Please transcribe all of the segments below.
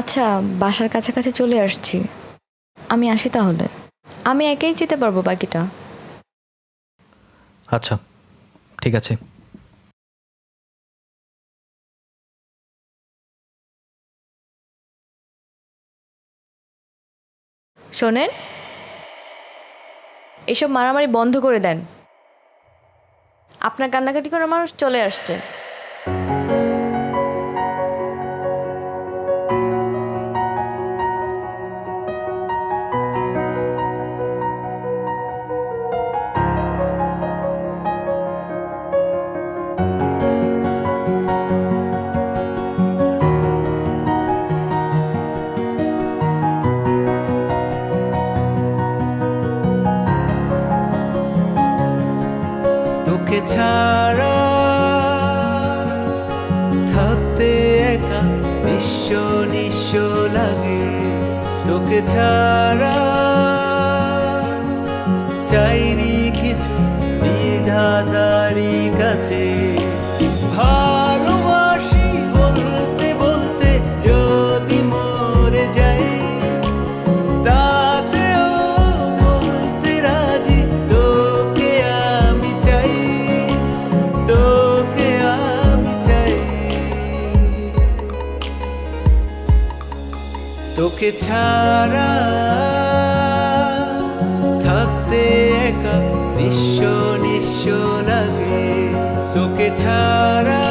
আচ্ছা বাসার কাছাকাছি চলে আসছি। আমি আসি তাহলে। আমি একাই যেতে পারব বাকিটা। আচ্ছা ঠিক আছে। শোনেন এসব মারামারি বন্ধ করে দেন। আপনার কান্নাকাটি করে মানুষ চলে আসছে। ছাড়া থাকতে একা নিঃস্ব নিঃস্ব লাগে। তোকে ছাড়া চাইনি কিছু বিধাতারি কাছে। ভালোবাসি তোকে ছাড়া থাকতে একা নিঃস্ব নিঃস্ব লাগে। তোকে ছাড়া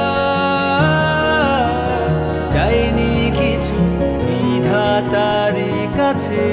চাইনি কিছু বিধাতারি কাছে।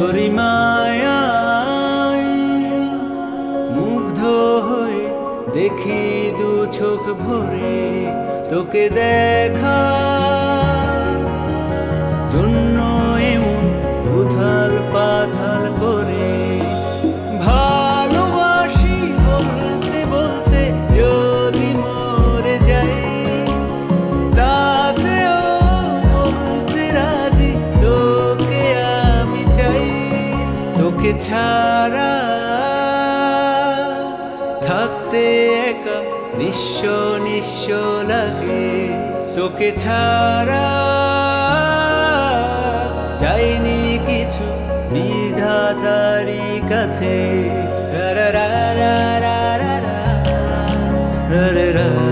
তোরি মুগ্ধ হয়ে দেখি দু চোখ ভরে তোকে দেখা। ছাড়া থাকতে একা নিঃস্ব নিঃস্ব লাগে তোকে ছাড়া চাইনি কিছু বিধাতারি কাছে রা রা রা রা রা রা রা রা